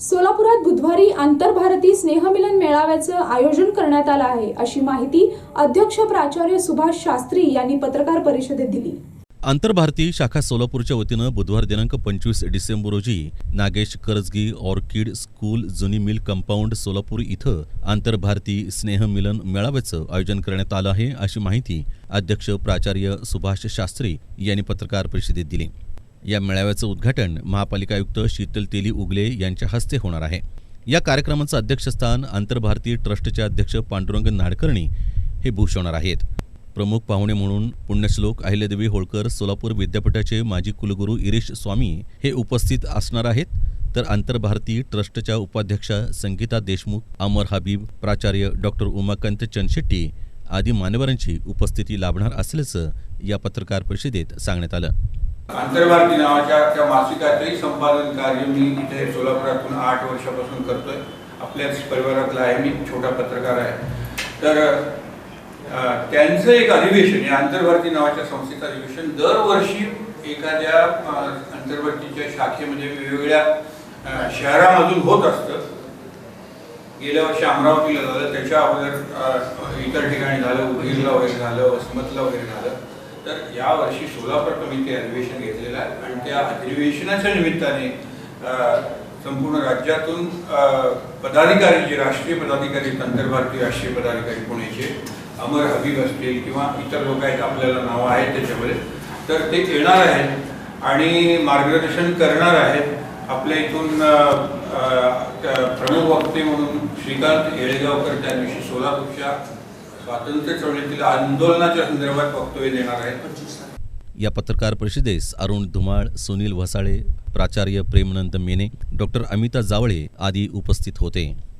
सोलापुरात बुधवारी आंतरभारती स्नेहमिलन मेळाव्याचं आयोजन करण्यात आलं आहे अशी माहिती अध्यक्ष प्राचार्य सुभाष शास्त्री यांनी पत्रकार परिषदेत दिली. आंतरभारती शाखा सोलापूरच्या वतीनं बुधवार दिनांक पंचवीस डिसेंबर रोजी नागेश करजगी ऑर्किड स्कूल जुनी मिल कंपाऊंड सोलापूर इथं आंतरभारती स्नेहमिलन मेळाव्याचं आयोजन करण्यात आलं आहे अशी माहिती अध्यक्ष प्राचार्य सुभाष शास्त्री यांनी पत्रकार परिषदेत दिली. या मेळाव्याचं उद्घाटन महापालिका आयुक्त शीतल तेली उगले यांच्या हस्ते होणार आहे. या कार्यक्रमाचं अध्यक्षस्थान आंतरभारतीय ट्रस्टचे अध्यक्ष पांडुरंग नाडकर्णी हे भूषवणार आहेत. प्रमुख पाहुणे म्हणून पुण्यश्लोक अहिल्यादेवी होळकर सोलापूर विद्यापीठाचे माजी कुलगुरू इरीश स्वामी हे उपस्थित असणार आहेत. तर आंतरभारती ट्रस्टच्या उपाध्यक्षा संगीता देशमुख अमर हबीब प्राचार्य डॉक्टर उमाकांत चनशेट्टी आदी मान्यवरांची उपस्थिती लाभणार असल्याचं या पत्रकार परिषदेत सांगण्यात आलं. आंतरभारती नावाच्या त्या मासिकाचंही संपादन कार्य मी इथे सोलापुरातून आठ वर्षापासून करतोय. आपल्याच परिवारातला आहे मी छोटा पत्रकार आहे. तर त्यांचं एक अधिवेशन या आंतरभारती नावाच्या संस्थेचं अधिवेशन दरवर्षी एखाद्या आंतरभारतीच्या शाखेमध्ये वेगवेगळ्या शहरामधून होत असतं. गेल्या वर्षी अमरावतीला झालं त्याच्या अगोदर इतर ठिकाणी झालं उदगीरला वगैरे झालं वसमतला वगैरे झालं. तर या वर्षी सोलापूर कमिटी ते अधिवेशन घेतलेलं आहे आणि त्या अधिवेशनाच्या निमित्ताने संपूर्ण राज्यातून पदाधिकारी जे राष्ट्रीय पदाधिकारी आहेत, आंतरभारतीय राष्ट्रीय पदाधिकारी पुणेचे अमर हबीब असतील किंवा इतर लोक आहेत आपल्याला नावं आहेत त्याच्यामध्ये तर ते येणार आहेत आणि मार्गदर्शन करणार आहेत. आपल्या इथून प्रमुख वक्ते म्हणून श्रीकांत येळेगावकर त्या दिवशी सोलापूरच्या स्वातंत्र्य चळवळीतील आंदोलनाच्या संदर्भात वक्तव्य देणार आहेत. या पत्रकार परिषदेस अरुण धुमाळ सुनील वसाळे प्राचार्य प्रेमनंद मेने डॉक्टर अमिता जावळे आदी उपस्थित होते.